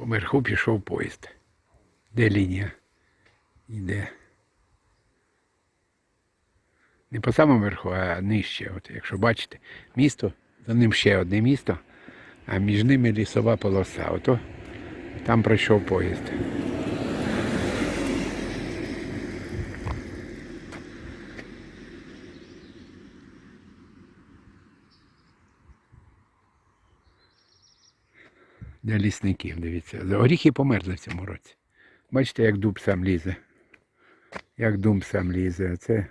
Поверху пішов поїзд. Де лінія? Іде. Не по самому верху, а нижче. От, якщо бачите, місто, за ним ще одне місто, а між ними лісова полоса. Ото там пройшов поїзд. Для лісників, дивіться. Оріхи померзли в цьому році. Бачите, як дуб сам лізе. Як дуб сам лізе. Це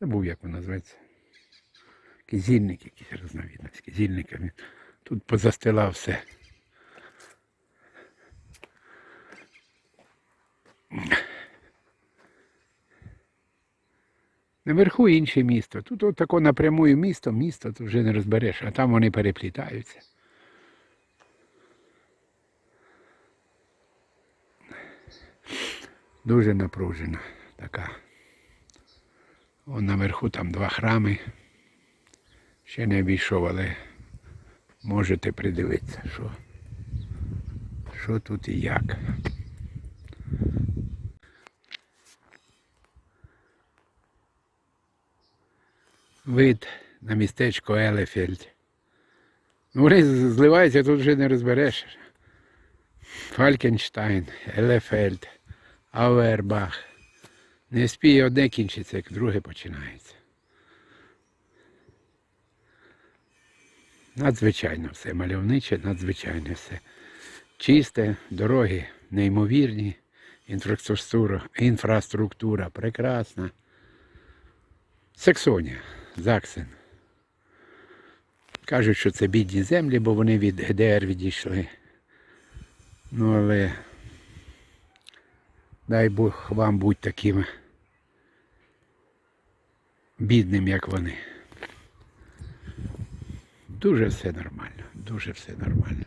забув, як воно називається. Кизільник, якийсь розновідності. Кизільника. Він Тут позастилав все. Наверху інше місто. Тут от тако напрямую місто, місто тут вже не розбереш, а там вони переплітаються. Дуже напружена така. Вон наверху там два храми. Ще не обійшов, але можете придивитися, що, що тут і як. Вид на містечко Елефельд. Ну, вони зливаються, тут вже не розбереш. Фалькенштайн, Елефельд, Авербах. Не спіє одне кінчиться, як друге починається. Надзвичайно все мальовниче, надзвичайно все. Чисте, дороги неймовірні, інфраструктура, інфраструктура прекрасна. Саксонія, Заксен. Кажуть, що це бідні землі, бо вони від ГДР відійшли. Ну, але дай Бог вам будь таким бідним, як вони. Дуже все нормально, дуже все нормально.